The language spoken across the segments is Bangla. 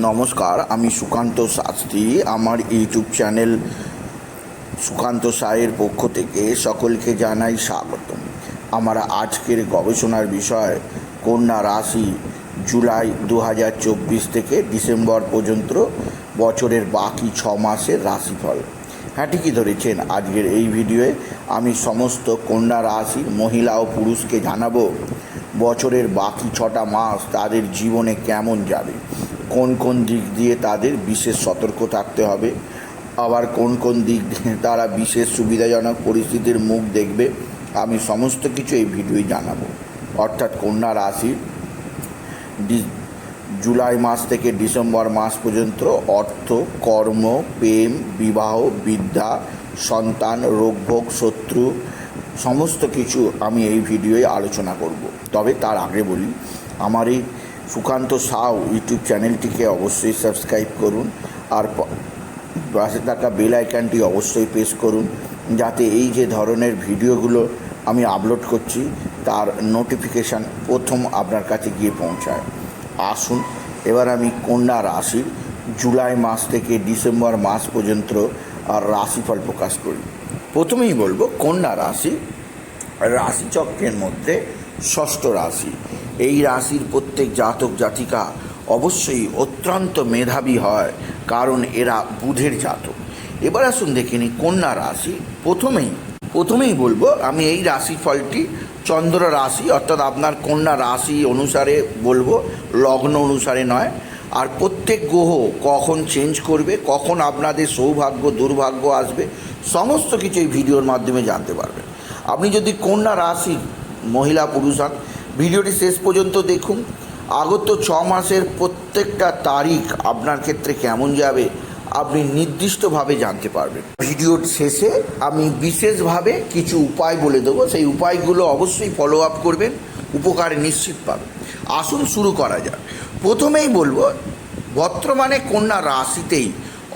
নমস্কার, আমি সুকান্ত শাস্ত্রী। আমার ইউটিউব চ্যানেল সুকান্ত সায়ের পক্ষ থেকে সকলকে জানাই স্বাগতম। আমার আজকের গবেষণার বিষয়, কন্যা রাশি, জুলাই দু হাজার চব্বিশ থেকে ডিসেম্বর পর্যন্ত বছরের বাকি ছ মাসের রাশিফল। হ্যাঁ ঠিকই ধরেছেন, আজকের এই ভিডিওয়ে আমি সমস্ত কন্যা রাশি, মহিলা ও পুরুষকে জানাব বছরের বাকি ছটা মাস তাদের জীবনে কেমন যাবে। কোন কোন দিক দিয়ে তাদের বিশেষ সতর্ক থাকতে হবে? আবার কোন কোন দিক দিয়ে তারা বিশেষ সুবিধাজনক পরিস্থিতির মুখ দেখবে? আমি সমস্ত কিছু এই ভিডিওয় জানাব। অর্থাৎ কন্যা রাশির জুলাই মাস থেকে ডিসেম্বর মাস পর্যন্ত অর্থ, কর্ম, প্রেম, বিবাহ, বিদ্যা, সন্তান রোগভোগ শত্রু, সমস্ত কিছু আমি এই ভিডিওয়ে আলোচনা করব। তবে তার আগে বলি, আমার এই সুকান্ত সাউ ইউটিউব চ্যানেলটিকে অবশ্যই সাবস্ক্রাইব করুন আর পাশে থাকা বেল আইকনটি অবশ্যই প্রেস করুন যাতে এই যে ধরনের ভিডিওগুলো আমি আপলোড করছি, তার নোটিফিকেশান প্রথম আপনার কাছে গিয়ে পৌঁছায়। আসুন, এবার আমি কন্যা রাশির জুলাই মাস থেকে ডিসেম্বর মাস পর্যন্ত আর রাশিফল প্রকাশ করি। প্রথমেই বলব, কন্যা রাশি, রাশিচক্রের মধ্যে ষষ্ঠ রাশি। এই রাশির প্রত্যেক জাতক জাতিকা অবশ্যই অত্যন্ত মেধাবী হয়, কারণ এরা বুধের জাতক। এবার আসুন দেখে নিই কন্যা রাশি। প্রথমেই প্রথমেই বলব, আমি এই রাশিফলটি চন্দ্র রাশি, অর্থাৎ আপনার কন্যা রাশি অনুসারে বলব, লগ্ন অনুসারে নয়। আর প্রত্যেক গ্রহ কখন চেঞ্জ করবে, কখন আপনাদের সৌভাগ্য, দুর্ভাগ্য আসবে, সমস্ত কিছু এই ভিডিওর মাধ্যমে জানতে পারবেন। আপনি যদি কন্যা রাশির মহিলা, পুরুষ হন ভিডিওটি শেষ পর্যন্ত দেখুন। আগত ছ মাসের প্রত্যেকটা তারিখ আপনার ক্ষেত্রে কেমন যাবে, আপনি নির্দিষ্টভাবে জানতে পারবেন। ভিডিওর শেষে আমি বিশেষভাবে কিছু উপায় বলে দেবো। সেই উপায়গুলো অবশ্যই ফলো আপ করবেন, উপকারে নিশ্চিত পাবেন। আসুন শুরু করা যাক। প্রথমেই বলব বর্তমানে কন্যা রাশিতেই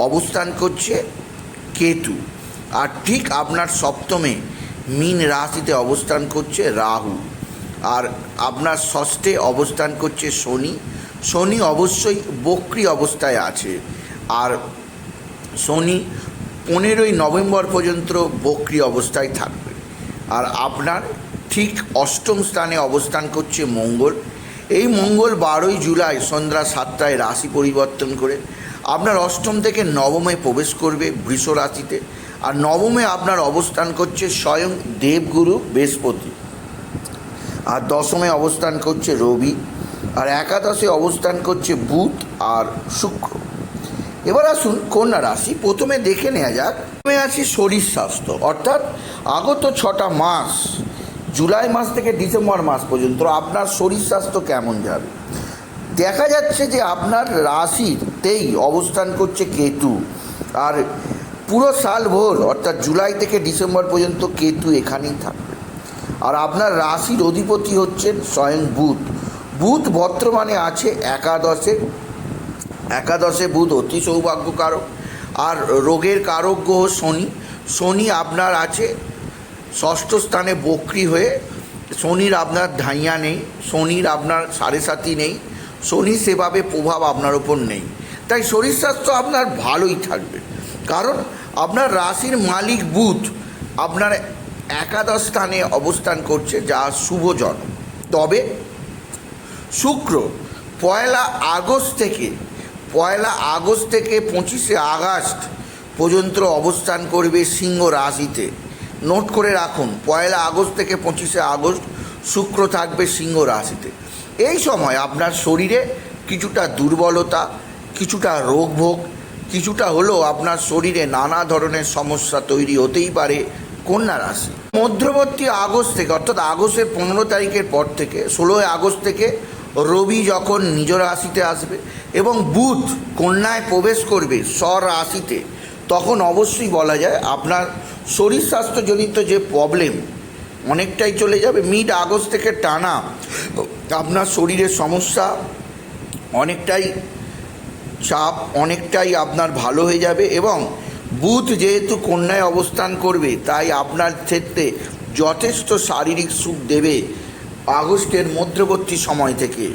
অবস্থান করছে কেতু। আর ঠিক আপনার সপ্তমে মীন রাশিতে অবস্থান করছে রাহু। আর আপনার ষষ্ঠে অবস্থান করছে শনি। শনি অবশ্যই বক্রি অবস্থায় আছে। আর শনি পনেরোই নভেম্বর পর্যন্ত বক্রি অবস্থায় থাকবে। আর আপনার ঠিক অষ্টম স্থানে অবস্থান করছে মঙ্গল। এই মঙ্গল বারোই জুলাই সন্ধ্যা সাতটায় রাশি পরিবর্তন করে আপনার অষ্টম থেকে নবমে প্রবেশ করবে বৃষ রাশিতে। আর নবমে আপনার অবস্থান করছে স্বয়ং দেবগুরু বৃহস্পতি। আর দশমে অবস্থান করছে রবি, আর একাদশে অবস্থান করছে বুধ আর শুক্র। এবার আসুন কন্যা রাশি, প্রথমে দেখে নেওয়া যাক। প্রথমে আছি শরীর স্বাস্থ্য, অর্থাৎ আগত ছটা মাস, জুলাই মাস থেকে ডিসেম্বর মাস পর্যন্ত আপনার শরীর স্বাস্থ্য কেমন যাবে? দেখা যাচ্ছে যে আপনার রাশিতেই অবস্থান করছে কেতু, আর পুরো সাল ভোর, অর্থাৎ জুলাই থেকে ডিসেম্বর পর্যন্ত কেতু এখানেই থাকবে। আর আপনার রাশির অধিপতি হচ্ছেন স্বয়ং বুধ। বুধ বর্তমানে আছে একাদশে। একাদশে বুধ অতি সৌভাগ্যকারক। আর রোগের কারক গ্রহ শনি। শনি আপনার আছে ষষ্ঠ স্থানে বক্রি হয়ে। শনির আপনার ধাইয়া নেই। শনির আপনার সাড়ে সাতি নেই। শনি সেভাবে প্রভাব আপনার ওপর নেই। তাই শরীর স্বাস্থ্য আপনার ভালোই থাকবে। কারণ আপনার রাশির মালিক বুধ। আপনার একাদশ স্থানে অবস্থান করছে যা শুভজনক তবে শুক্র পয়লা আগস্ট থেকে, পয়লা আগস্ট থেকে পঁচিশে আগস্ট পর্যন্ত অবস্থান করবে সিংহ রাশিতে। নোট করে রাখুন, পয়লা আগস্ট থেকে পঁচিশে আগস্ট শুক্র থাকবে সিংহ রাশিতে। এই সময় আপনার শরীরে কিছুটা দুর্বলতা, কিছুটা রোগভোগ, কিছুটা হলেও আপনার শরীরে নানা ধরনের সমস্যা তৈরি হতেই পারে। কন্যা রাশি মধ্যবর্তী আগস্ট থেকে, অর্থাৎ আগস্টের পনেরো তারিখের পর থেকে, ষোলোই আগস্ট থেকে রবি যখন নিজ রাশিতে আসবে এবং বুধ কন্যায় প্রবেশ করবে স্বর রাশিতে, তখন অবশ্যই বলা যায় আপনার শরীর স্বাস্থ্যজনিত যে প্রবলেম অনেকটাই চলে যাবে। মিড আগস্ট থেকে টানা আপনার শরীরের সমস্যা অনেকটাই চাপ অনেকটাই আপনার ভালো হয়ে যাবে এবং বুধ যেহেতু কন্যায় অবস্থান করবে, তাই আপনার ক্ষেত্রে যথেষ্ট শারীরিক সুখ দেবে আগস্টের মধ্যবর্তী সময় থেকে।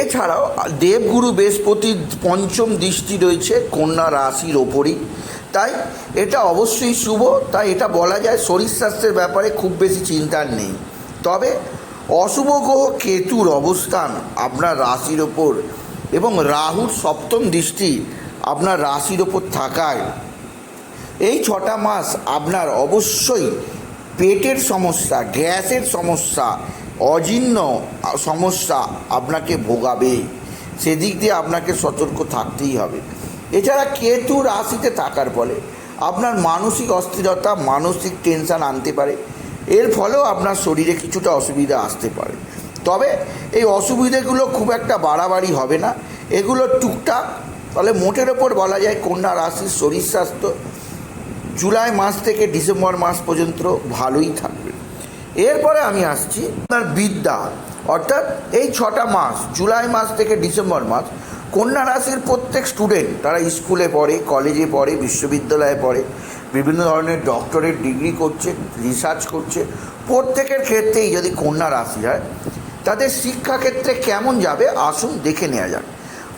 এছাড়াও দেবগুরু বৃহস্পতির পঞ্চম দৃষ্টি রয়েছে কন্যা রাশির ওপরই। তাই এটা অবশ্যই শুভ, তাই এটা বলা যায় শরীর স্বাস্থ্যের ব্যাপারে খুব বেশি চিন্তার নেই। তবে অশুভ গ্রহ কেতুর অবস্থান আপনার রাশির ওপর এবং রাহুর সপ্তম দৃষ্টি আপনার রাশির ওপর থাকায় এই ছটা মাস আপনার অবশ্যই পেটের সমস্যা, গ্যাসের সমস্যা, অজীর্ণ সমস্যা আপনাকে ভোগাবে। সেদিক দিয়ে আপনাকে সতর্ক থাকতেই হবে। এছাড়া কেতু রাশিতে থাকার ফলে আপনার মানসিক অস্থিরতা, মানসিক টেনশন আনতে পারে। এর ফলেও আপনার শরীরে কিছুটা অসুবিধা আসতে পারে। তবে এই অসুবিধেগুলো খুব একটা বাড়াবাড়ি হবে না। এগুলো টুকটাক, তাহলে মোটের ওপর বলা যায় কন্যা রাশির শরীর স্বাস্থ্য। জুলাই মাস থেকে ডিসেম্বর মাস পর্যন্ত ভালোই থাকবে। এরপরে আমি আসছি আপনার বিদ্যা। অর্থাৎ এই ছটা মাস, জুলাই মাস থেকে ডিসেম্বর মাস, কন্যা রাশির প্রত্যেক স্টুডেন্ট তারা স্কুলে পড়ে কলেজে পড়ে, বিশ্ববিদ্যালয়ে পড়ে, বিভিন্ন ধরনের ডক্টরেট ডিগ্রি করছে রিসার্চ করছে। প্রত্যেকের ক্ষেত্রেই যদি কন্যা রাশি হয়, তাদের শিক্ষাক্ষেত্রে কেমন যাবে আসুন দেখে নেওয়া যাক।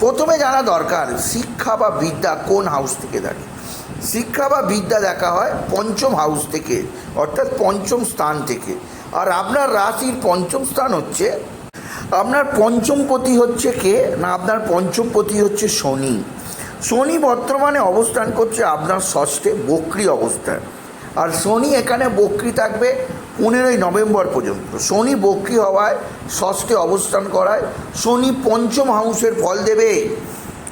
প্রথমে জানা দরকার, শিক্ষা বা বিদ্যা কোন হাউস থেকে থাকে? শিক্ষা বা বিদ্যা দেখা হয় পঞ্চম হাউস থেকে, অর্থাৎ পঞ্চম স্থান থেকে। আর আপনার রাশির পঞ্চম স্থান হচ্ছে, আপনার পঞ্চমপতি হচ্ছে কে? না, আপনার পঞ্চমপতি হচ্ছে শনি। শনি বর্তমানে অবস্থান করছে আপনার ষষ্ঠে বক্রি অবস্থান। আর শনি এখানে বক্রি থাকবে পনেরোই নভেম্বর পর্যন্ত। শনি বক্রি হওয়ায় ষষ্ঠে অবস্থান করায়, শনি পঞ্চম হাউসের ফল দেবে।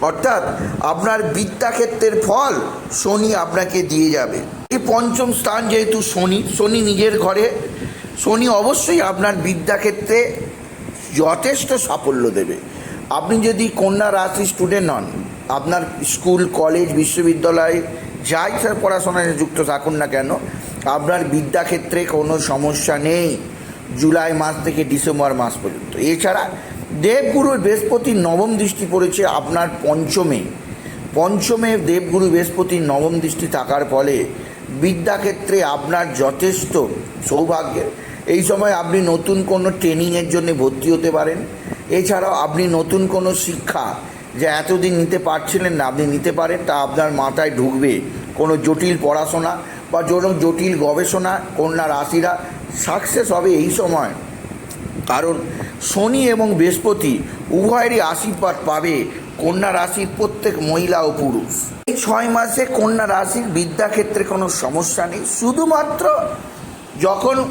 অর্থাৎ আপনার বিদ্যাক্ষেত্রের ফল শনি আপনাকে দিয়ে যাবে। এই পঞ্চম স্থান যেহেতু শনি শনি নিজের ঘরে, শনি অবশ্যই আপনার বিদ্যাক্ষেত্রে যথেষ্ট সাফল্য দেবে। আপনি যদি কন্যা রাশি স্টুডেন্ট হন, আপনার স্কুল, কলেজ, বিশ্ববিদ্যালয়, যাই স্যার পড়াশোনায় যুক্ত থাকুন না কেন, আপনার বিদ্যাক্ষেত্রে কোনো সমস্যা নেই। জুলাই মাস থেকে ডিসেম্বর মাস পর্যন্ত। এছাড়া দেবগুরু বৃহস্পতির নবম দৃষ্টি পড়েছে আপনার পঞ্চমে। পঞ্চমে দেবগুরু বৃহস্পতির নবম দৃষ্টি থাকার ফলে বিদ্যাক্ষেত্রে আপনার যথেষ্ট সৌভাগ্যের। এই সময় আপনি নতুন কোনো ট্রেনিংয়ের জন্য ভর্তি হতে পারেন। এছাড়াও আপনি নতুন কোনো শিক্ষা যে এতদিন নিতে পারছিলেন না, আপনি নিতে পারেন তা আপনার মাথায় ঢুকবে। কোনো জটিল পড়াশোনা বা জটিল গবেষণা, কন্যা রাশিরা সাকসেস হবে এই সময়। কারণ শনি এবং বৃহস্পতি উভয়েরই আশীর্বাদ পাবে। কন্যা রাশির প্রত্যেক মহিলা ও পুরুষ। এই ছয় মাসে কন্যা রাশির বিদ্যাক্ষেত্রে কোনো সমস্যা নেই। শুধুমাত্র যখন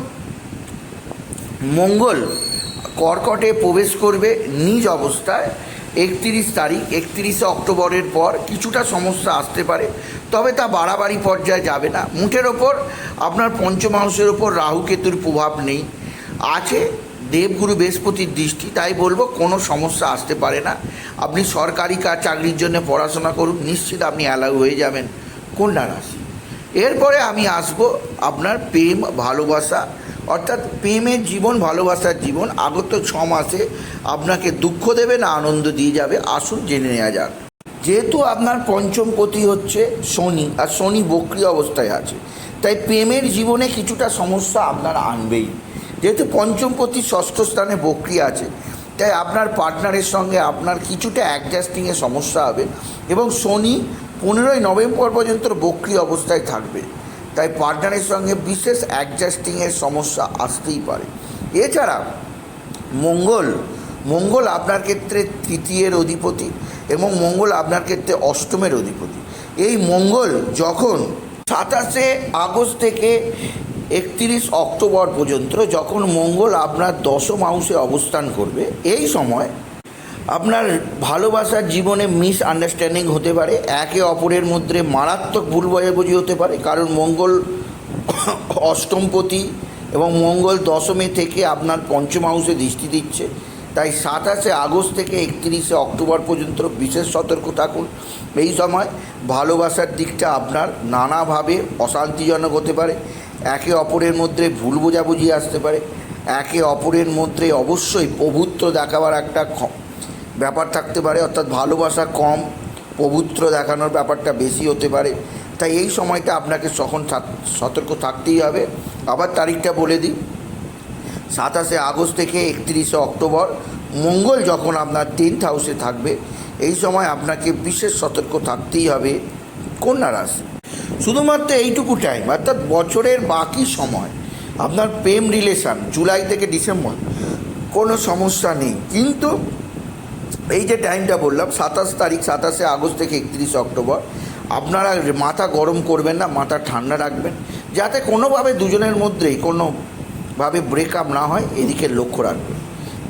মঙ্গল কর্কটে প্রবেশ করবে নিজ অবস্থায়, একত্রিশ তারিখ, একত্রিশে অক্টোবরের পর কিছুটা সমস্যা আসতে পারে, তবে তা বাড়াবাড়ি পর্যায়ে যাবে না। মুঠের ওপর আপনার পঞ্চমাংশের ওপর রাহু কেতুর প্রভাব নেই। আছে দেবগুরু বৃহস্পতির দৃষ্টি, তাই বলব কোনো সমস্যা আসতে পারে না। আপনি সরকারি কাজ চাকরির জন্য পড়াশোনা করুন, নিশ্চিত আপনি অ্যালাউ হয়ে যাবেন কন্যা রাশি। এরপরে আমি আসব আপনার প্রেম, ভালোবাসা, অর্থাৎ প্রেমের জীবন, ভালোবাসার জীবন। আগত ছ মাসে আপনাকে দুঃখ দেবে না আনন্দ দিয়ে যাবে, আসুন জেনে নেওয়া যাক। যেহেতু আপনার পঞ্চম পতি হচ্ছে শনি, আর শনি বক্রি অবস্থায় আছে, তাই প্রেমের জীবনে কিছুটা সমস্যা আপনার আনবেই। যেহেতু পঞ্চমপতি ষষ্ঠ স্থানে বক্রি আছে, তাই আপনার পার্টনারের সঙ্গে আপনার কিছুটা অ্যাডজাস্টিংয়ে সমস্যা হবে এবং শনি পনেরোই নভেম্বর পর্যন্ত বক্রি অবস্থায় থাকবে। তাই পার্টনারের সঙ্গে বিশেষ অ্যাডজাস্টিংয়ের সমস্যা আসতেই পারে। এছাড়া মঙ্গল মঙ্গল আপনার ক্ষেত্রে তৃতীয়ের অধিপতি এবং মঙ্গল আপনার ক্ষেত্রে অষ্টমের অধিপতি। এই মঙ্গল যখন সাতাশে আগস্ট থেকে একত্রিশ অক্টোবর পর্যন্ত যখন মঙ্গল আপনার দশম হাউসে অবস্থান করবে, এই সময় আপনার ভালোবাসার জীবনে মিস আন্ডারস্ট্যান্ডিং হতে পারে, একে অপরের মধ্যে মারাত্মক ভুল বোঝাবুঝি হতে পারে, কারণ মঙ্গল অষ্টমপতি এবং মঙ্গল দশমে থেকে আপনার পঞ্চম হাউসে দৃষ্টি দিচ্ছে। তাই সাতাশে আগস্ট থেকে একত্রিশে অক্টোবর পর্যন্ত বিশেষ সতর্ক থাকুন। এই সময় ভালোবাসার দিকটা আপনার নানাভাবে অশান্তিজনক হতে পারে। একে অপরের মধ্যে ভুল বোঝাবুঝি আসতে পারে। একে অপরের মধ্যে অবশ্যই প্রভুত্ব দেখাবার একটা ব্যাপার থাকতে পারে। অর্থাৎ ভালোবাসা কম পবিত্র দেখানোর ব্যাপারটা বেশি হতে পারে। তাই এই সময়টা আপনাকে সখন সতর্ক থাকতেই হবে। আবার তারিখটা বলে দিই। সাতাশে আগস্ট থেকে একত্রিশে অক্টোবর, মঙ্গল যখন আপনার টেন্থ হাউসে থাকবে, এই সময় আপনাকে বিশেষ সতর্ক থাকতেই হবে কন্যা রাশি। শুধুমাত্র এইটুকু টাইম অর্থাৎ বছরের বাকি সময়, আপনার প্রেম রিলেশান জুলাই থেকে ডিসেম্বর, কোনো সমস্যা নেই। কিন্তু এই যে টাইমটা বললাম, সাতাশ তারিখ, সাতাশে আগস্ট থেকে একত্রিশে অক্টোবর, আপনারা মাথা গরম করবেন না, মাথা ঠান্ডা রাখবেন, যাতে কোনোভাবে দুজনের মধ্যেই কোনোভাবে ব্রেকআপ না হয়, এদিকে লক্ষ্য রাখবেন।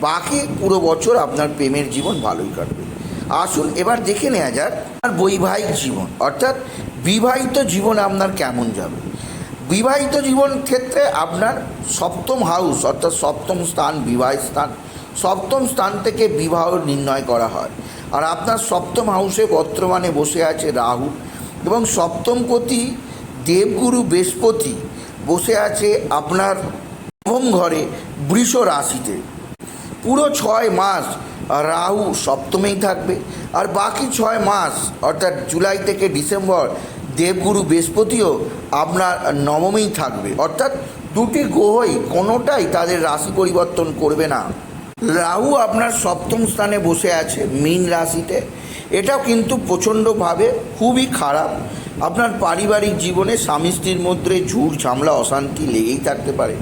বাকি পুরো বছর আপনার প্রেমের জীবন ভালোই কাটবে। আসুন, এবার দেখে নেওয়া যাক আর বৈবাহিক জীবন, অর্থাৎ বিবাহিত জীবন আপনার কেমন যাবে? বিবাহিত জীবন ক্ষেত্রে আপনার সপ্তম হাউস অর্থাৎ সপ্তম স্থান বিবাহ স্থান, সপ্তম স্থান থেকে বিবাহ নির্ণয় করা হয়। আর আপনার সপ্তম হাউসে বর্তমানে বসে আছে রাহু এবং সপ্তমপতি দেবগুরু বৃহস্পতি বসে আছে আপনার নবম ঘরে বৃষ রাশিতে। পুরো ছয় মাস রাহু সপ্তমেই থাকবে। আর বাকি ছয় মাস, অর্থাৎ জুলাই থেকে ডিসেম্বর দেবগুরু বৃহস্পতিও আপনার নবমেই থাকবে। অর্থাৎ দুটি গ্রহই কোনোটাই তাদের রাশি পরিবর্তন করবে না। রাহু আপনার সপ্তম স্থানে বসে আছে মীন রাশিতে। এটাও কিন্তু প্রচণ্ডভাবে খুবই খারাপ। আপনার পারিবারিক জীবনে স্বামী স্ত্রীর মধ্যে ঝুট ঝামলা, অশান্তি লেগেই থাকতে পারে।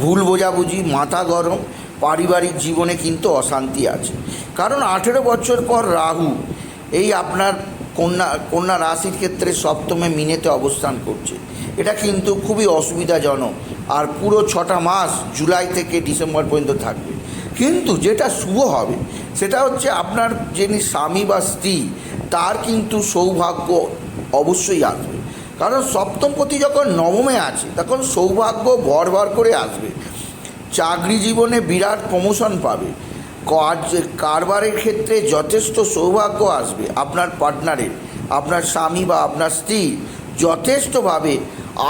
ভুল বোঝাবুঝি, মাথা গরম, পারিবারিক জীবনে কিন্তু অশান্তি আছে। কারণ আঠেরো বছর পর রাহু, এই আপনার কন্যা কন্যা রাশির ক্ষেত্রে সপ্তমে মিনেতে অবস্থান করছে। এটা কিন্তু খুবই অসুবিধাজনক। আর পুরো ছটা মাস জুলাই থেকে ডিসেম্বর পর্যন্ত থাকবে। কিন্তু যেটা শুভ হবে, সেটা হচ্ছে আপনার যিনি স্বামী বা স্ত্রী, তার কিন্তু সৌভাগ্য অবশ্যই আসবে। কারণ সপ্তমপতি যখন নবমে আছে, তখন সৌভাগ্য ভর ভর করে আসবে। চাকরি জীবনে বিরাট প্রমোশন পাবে। কাজ, কারবারের ক্ষেত্রে যথেষ্ট সৌভাগ্য আসবে। আপনার পার্টনারের, আপনার স্বামী বা আপনার স্ত্রী যথেষ্টভাবে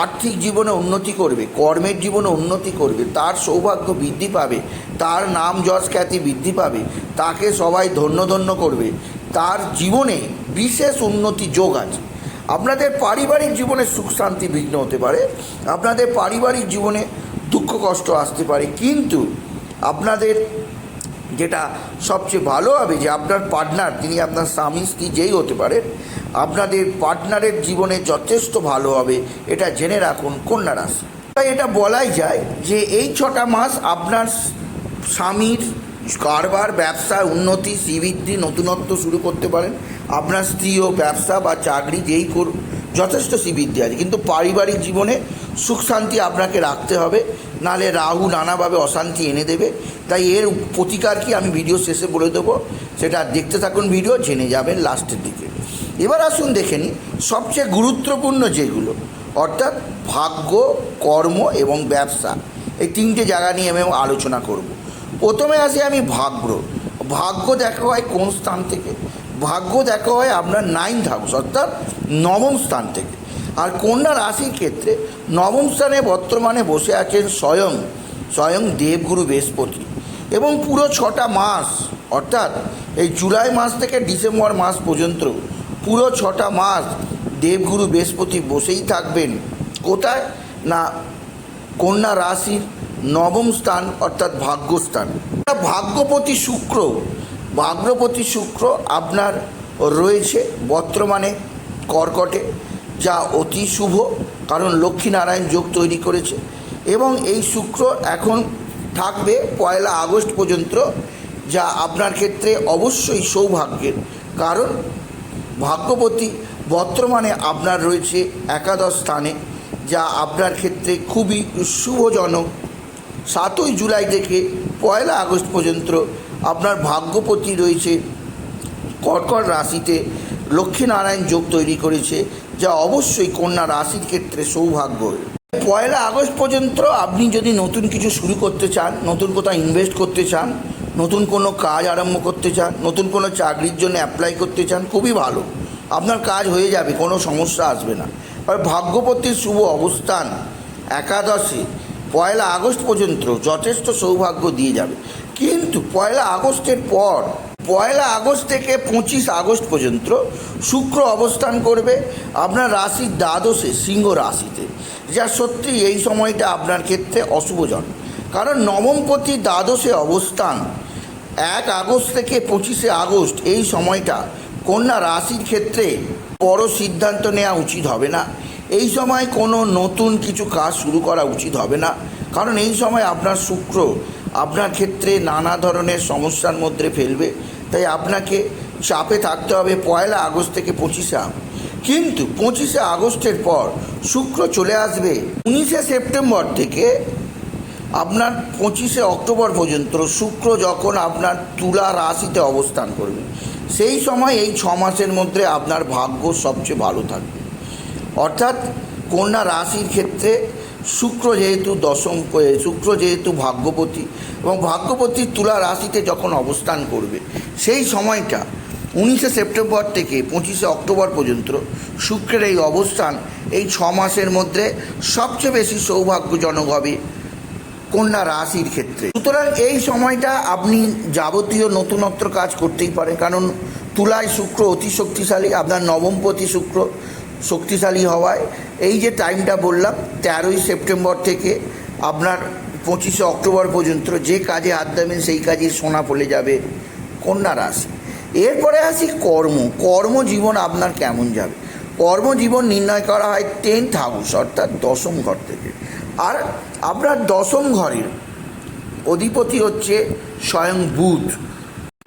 আর্থিক জীবনে উন্নতি করবে, কর্মের জীবনে উন্নতি করবে, তার সৌভাগ্য বৃদ্ধি পাবে, তার নাম যশ খ্যাতি বৃদ্ধি পাবে, তাকে সবাই ধন্য ধন্য করবে, তার জীবনে বিশেষ উন্নতি যোগ আছে। আপনাদের পারিবারিক জীবনে সুখ শান্তি বিঘ্ন হতে পারে, আপনাদের পারিবারিক জীবনে দুঃখ কষ্ট আসতে পারে, কিন্তু আপনাদের যেটা সবচেয়ে ভালো হবে যে আপনার পার্টনার তিনি আপনার স্বামী, স্ত্রী যেই হতে পারেন আপনাদের পার্টনারের জীবনে যথেষ্ট ভালো হবে, এটা জেনে রাখুন কন্যা রাশি। তাই এটা বলাই যায় যে এই ছটা মাস আপনার স্বামীর কারবার ব্যবসা উন্নতি, শ্রীবৃদ্ধি, নতুনত্ব শুরু করতে পারেন। আপনার স্ত্রীও ব্যবসা বা চাকরি যেই কর যথেষ্ট শ্রীবৃদ্ধি আছে। কিন্তু পারিবারিক জীবনে সুখ শান্তি আপনাকে রাখতে হবে। নালে রাহু নানাভাবে অশান্তি এনে দেবে। তাই এর প্রতিকার কি আমি ভিডিও শেষে বলে দেবো, সেটা দেখতে থাকুন ভিডিও, জেনে যাবেন লাস্টের দিকে। এবার আসুন দেখে নিই, সবচেয়ে গুরুত্বপূর্ণ যেগুলো, অর্থাৎ ভাগ্য, কর্ম এবং ব্যবসা, এই তিনটে জায়গা নিয়ে আমি আলোচনা করব। প্রথমে আসি আমি ভাগ্য। ভাগ্য দেখা হয় কোন স্থান থেকে? ভাগ্য দেখা হয় আপনার নাইন্থ হাউস, অর্থাৎ নবম স্থান থেকে। আর কন্যা রাশির ক্ষেত্রে নবম স্থানে বর্তমানে বসে আছেন স্বয়ং স্বয়ং দেবগুরু বৃহস্পতি। এবং পুরো ছটা মাস, অর্থাৎ এই জুলাই মাস থেকে ডিসেম্বর মাস পর্যন্ত পুরো ছটা মাস দেবগুরু বৃহস্পতি বসেই থাকবেন। কোথায়? না, কন্যা রাশির নবম স্থান, অর্থাৎ ভাগ্যস্থান। ভাগ্যপতি শুক্র ভাগ্যপতি শুক্র আপনার রয়েছে বর্তমানে কর্কটে। যা অতি শুভ, কারণ লক্ষ্মীনারায়ণ যোগ তৈরি করেছে। এবং এই শুক্র এখন থাকবে পয়লা আগস্ট পর্যন্ত, যা আপনার ক্ষেত্রে অবশ্যই সৌভাগ্যের। কারণ ভাগ্যবতী বর্তমানে আপনার রয়েছে একাদশ স্থানে, যা আপনার ক্ষেত্রে খুবই শুভজনক। সাতই জুলাই থেকে পয়লা আগস্ট পর্যন্ত আপনার ভাগ্যপতি রয়েছে কর্কট রাশিতে লক্ষ্মীনারায়ণ যোগ তৈরি করেছে, যা অবশ্যই কন্যা রাশির ক্ষেত্রে সৌভাগ্য। পয়লা আগস্ট পর্যন্ত আপনি যদি নতুন কিছু শুরু করতে চান, নতুন কোথাও ইনভেস্ট করতে চান, নতুন কোনো কাজ আরম্ভ করতে চান, নতুন কোনো চাকরির জন্য অ্যাপ্লাই করতে চান, খুবই ভালো। আপনার কাজ হয়ে যাবে, কোনো সমস্যা আসবে না। আর ভাগ্যপতির শুভ অবস্থান একাদশে, পয়লা আগস্ট পর্যন্ত যথেষ্ট সৌভাগ্য দিয়ে যাবে। কিন্তু পয়লা আগস্টের পর পয়লা আগস্ট থেকে পঁচিশ আগস্ট পর্যন্ত শুক্র অবস্থান করবে আপনার রাশির দ্বাদশে, সিংহ রাশিতে। যা সত্যি এই সময়টা আপনার ক্ষেত্রে অশুভজন। কারণ নবমপতি দ্বাদশে অবস্থান, এক আগস্ট থেকে পঁচিশে আগস্ট এই সময়টা কন্যা রাশির ক্ষেত্রে বড় সিদ্ধান্ত নেওয়া উচিত হবে না। এই সময় কোনো নতুন কিছু কাজ শুরু করা উচিত হবে না। কারণ এই সময় আপনার শুক্র আপনার ক্ষেত্রে নানা ধরনের সমস্যার মধ্যে ফেলবে। তাই আপনাকে চাপে থাকতে হবে পয়লা আগস্ট থেকে পঁচিশে কিন্তু পঁচিশে আগস্টের পর শুক্র চলে আসবে। উনিশে সেপ্টেম্বর থেকে আপনার পঁচিশে অক্টোবর পর্যন্ত শুক্র যখন আপনার তুলা রাশিতে অবস্থান করবে, সেই সময় এই ছ মাসের মধ্যে আপনার ভাগ্য সবচেয়ে ভালো থাকবে। অর্থাৎ কন্যা রাশির ক্ষেত্রে শুক্র যেহেতু দশম শুক্র যেহেতু ভাগ্যপতি এবং ভাগ্যপতি তুলা রাশিতে যখন অবস্থান করবে সেই সময়টা, উনিশে সেপ্টেম্বর থেকে পঁচিশে অক্টোবর পর্যন্ত শুক্রের এই অবস্থান এই ছ মাসের মধ্যে সবচেয়ে বেশি সৌভাগ্যজনক হবে কন্যা রাশির ক্ষেত্রে। সুতরাং এই সময়টা আপনি যাবতীয় নতুনত্ব কাজ করতেই পারেন, কারণ তুলায় শুক্র অতি শক্তিশালী, আপনার নবমপতি শুক্র শক্তিশালী হওয়ায় এই যে টাইমটা বললাম, তেরোই সেপ্টেম্বর থেকে আপনার পঁচিশে অক্টোবর পর্যন্ত যে কাজে হাত দেবেন, সেই কাজে সোনা পড়ে যাবে। কন্যা রাশি এরপরে আসি কর্ম। কর্মজীবন আপনার কেমন যাবে? কর্মজীবন নির্ণয় করা হয় টেন্থ হাউস অর্থাৎ দশম ঘর থেকে। আর আপনার দশম ঘরের অধিপতি হচ্ছে স্বয়ং বুধ।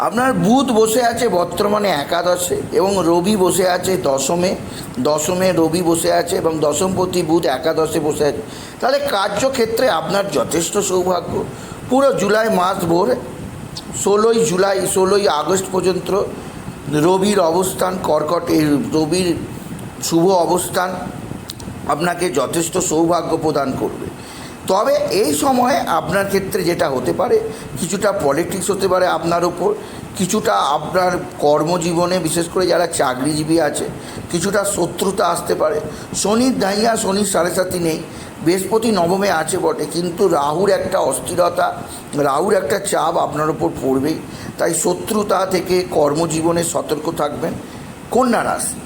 আপনার বুধ বসে আছে বর্তমানে একাদশে এবং রবি বসে আছে দশমে। দশমে রবি বসে আছে এবং দশমপতি বুধ একাদশে বসে আছে। তাহলে কার্যক্ষেত্রে আপনার যথেষ্ট সৌভাগ্য। পুরো জুলাই মাস ভোর ষোলোই জুলাই, ষোলোই আগস্ট পর্যন্ত রবির অবস্থান, কর্কটে রবির শুভ অবস্থান আপনাকে যথেষ্ট সৌভাগ্য প্রদান করবে। তবে এই সময়ে আপনার ক্ষেত্রে যেটা হতে পারে, কিছুটা পলিটিক্স হতে পারে আপনার ওপর কিছুটা আপনার কর্মজীবনে, বিশেষ করে যারা চাকরিজীবী আছে, কিছুটা শত্রুতা আসতে পারে। শনির দাইয়া শনির সাড়ে সাথী নেই বৃহস্পতি নবমে আছে বটে, কিন্তু রাহুর একটা অস্থিরতা, রাহুর একটা চাপ আপনার ওপর পড়বেই। তাই শত্রুতা থেকে কর্মজীবনে সতর্ক থাকবেন। কন্যা রাশি,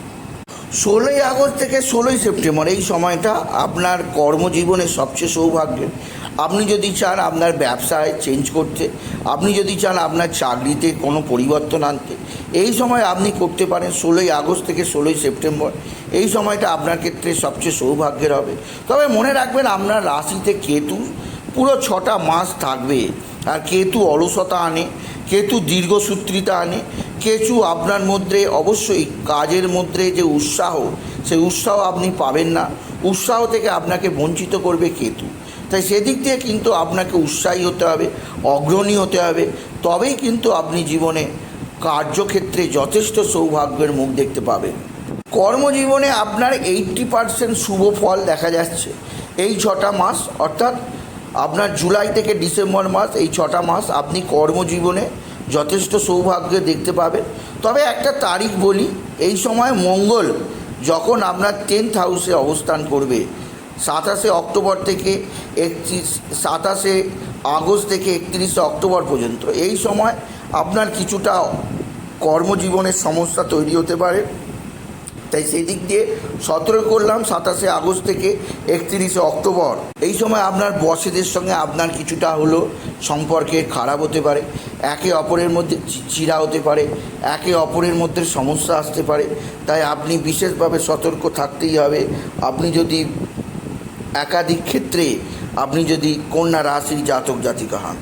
ষোলোই আগস্ট থেকে ষোলোই সেপ্টেম্বর, এই সময়টা আপনার কর্মজীবনে সবচেয়ে সৌভাগ্যের। আপনি যদি চান আপনার ব্যবসায় চেঞ্জ করতে, আপনি যদি চান আপনার চাকরিতে কোনো পরিবর্তন আনতে, এই সময় আপনি করতে পারেন ষোলোই আগস্ট থেকে ষোলোই সেপ্টেম্বর। এই সময়টা আপনার ক্ষেত্রে সবচেয়ে সৌভাগ্যের হবে। তবে মনে রাখবেন আপনার রাশিতে কেতু, পুরো ছটা মাস থাকবে। আর কেতু অলসতা আনে, কেতু দীর্ঘসূত্রিতা আনে, কেতু আপনার মধ্যে অবশ্যই কাজের মধ্যে যে উৎসাহ, সেই উৎসাহ আপনি পাবেন না। উৎসাহ থেকে আপনাকে বঞ্চিত করবে কেতু। তাই সেদিক দিয়ে কিন্তু আপনাকে উৎসাহী হতে হবে, অগ্রণী হতে হবে। তবেই কিন্তু আপনি জীবনে কার্যক্ষেত্রে যথেষ্ট সৌভাগ্যের মুখ দেখতে পাবেন। কর্মজীবনে আপনার এইট্টি পার্সেন্ট শুভ ফল দেখা যাচ্ছে। এই ছটা মাস, অর্থাৎ আপনার জুলাই থেকে ডিসেম্বর মাস, এই ছটা মাস আপনি কর্মজীবনে যথেষ্ট সৌভাগ্য দেখতে পাবেন। তবে একটা তারিখ বলি, এই সময় মঙ্গল যখন আপনার টেন্থ হাউসে অবস্থান করবে সাতাশে অক্টোবর থেকে একত্রিশ, সাতাশে আগস্ট থেকে একত্রিশে অক্টোবর পর্যন্ত। এই সময় আপনার কিছুটা কর্মজীবনের সমস্যা তৈরি হতে পারে। তাই সেই দিক দিয়ে সতর্ক করলাম সাতাশে আগস্ট থেকে একত্রিশে অক্টোবর। এই সময় আপনার বসেদের সঙ্গে আপনার কিছুটা হলো সম্পর্কে খারাপ হতে পারে। একে অপরের মধ্যে চি- চিড়া হতে পারে। একে অপরের মধ্যে সমস্যা আসতে পারে। তাই আপনি বিশেষভাবে সতর্ক থাকতেই হবে। আপনি যদি একাধিক ক্ষেত্রে আপনি যদি কন্যা রাশির জাতক জাতিকা হন।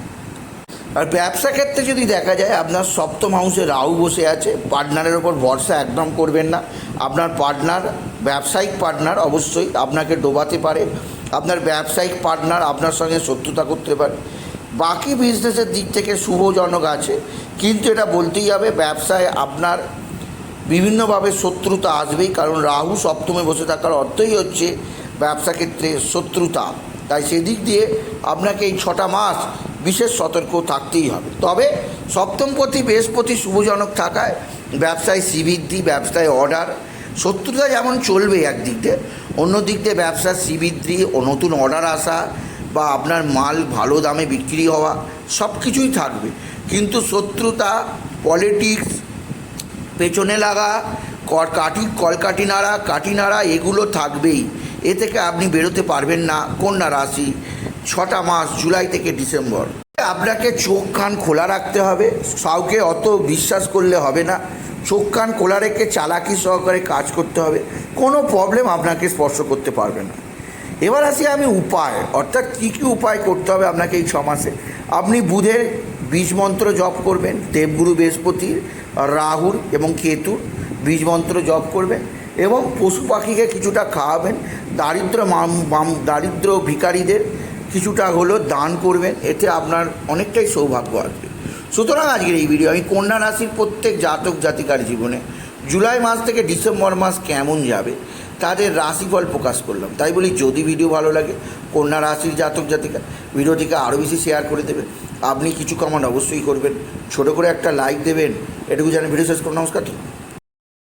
আর ব্যবসা ক্ষেত্রে যদি দেখা যায়, আপনার সপ্তম হাউসে রাহু বসে আছে, পার্টনারের ওপর ভরসা একদম করবেন না। আপনার পার্টনার, ব্যবসায়িক পার্টনার অবশ্যই আপনাকে ডোবাতে পারে। আপনার ব্যবসায়িক পার্টনার আপনার সঙ্গে শত্রুতা করতে পারে। বাকি বিজনেসের দিক থেকে শুভজনক আছে, কিন্তু এটা বলতেই হবে, ব্যবসায় আপনার বিভিন্নভাবে শত্রুতা আসবেই, কারণ রাহু সপ্তমে বসে থাকার অর্থই হচ্ছে ব্যবসা ক্ষেত্রে শত্রুতা। তাই সেদিক দিয়ে আপনাকে এই ছটা মাস বিশেষ সতর্ক থাকতেই হবে। তবে সপ্তমপতি বৃহস্পতি শুভজনক থাকায় ব্যবসায় শ্রীবৃদ্ধি, ব্যবসায় অর্ডার, শত্রুতা যেমন চলবে একদিক দিয়ে, অন্য দিক দিয়ে ব্যবসার শ্রীবৃদ্ধি ও নতুন অর্ডার আসা বা আপনার মাল ভালো দামে বিক্রি হওয়া সব কিছুই থাকবে। কিন্তু শত্রুতা, পলিটিক্স, পেছনে লাগা কাটি কলকাটি নাড়া কাটি নাড়া, এগুলো থাকবেই। এ থেকে আপনি বেরোতে পারবেন না, কন্যা রাশি, ছটা মাস, জুলাই থেকে ডিসেম্বর। আপনাকে চোখ কান খোলা রাখতে হবে, কাউকে অত বিশ্বাস করলে হবে না। চোখ কান খোলা রেখে চালাকি সহকারে কাজ করতে হবে, কোনো প্রবলেম আপনাকে স্পর্শ করতে পারবে না। এবার আসি আমি উপায়, অর্থাৎ কী কী উপায় করতে হবে আপনাকে এই ছমাসে? আপনি বুধের বীজ মন্ত্র জপ করবেন, দেবগুরু বৃহস্পতির রাহুর এবং কেতুর বীজ মন্ত্র জপ করবেন এবং পশু পাখিকে কিছুটা খাওয়াবেন। দারিদ্র দারিদ্র ভিকারীদের কিছুটা হলো দান করবেন, এতে আপনার অনেকটাই সৌভাগ্য আসবে। সুতরাং আজকের এই ভিডিও আমি কন্যা রাশির প্রত্যেক জাতক জাতিকার জীবনে জুলাই মাস থেকে ডিসেম্বর মাস কেমন যাবে, তাদের রাশিফল প্রকাশ করলাম। তাই বলি, যদি ভিডিও ভালো লাগে, কন্যা রাশির জাতক জাতিকা, ভিডিওটিকে আরও বেশি শেয়ার করে দেবেন। আপনি কিছু কমান অবশ্যই করবেন। ছোট করে একটা লাইক দেবেন। এটুকু জানি ভিডিও শেষ করুন নমস্কার।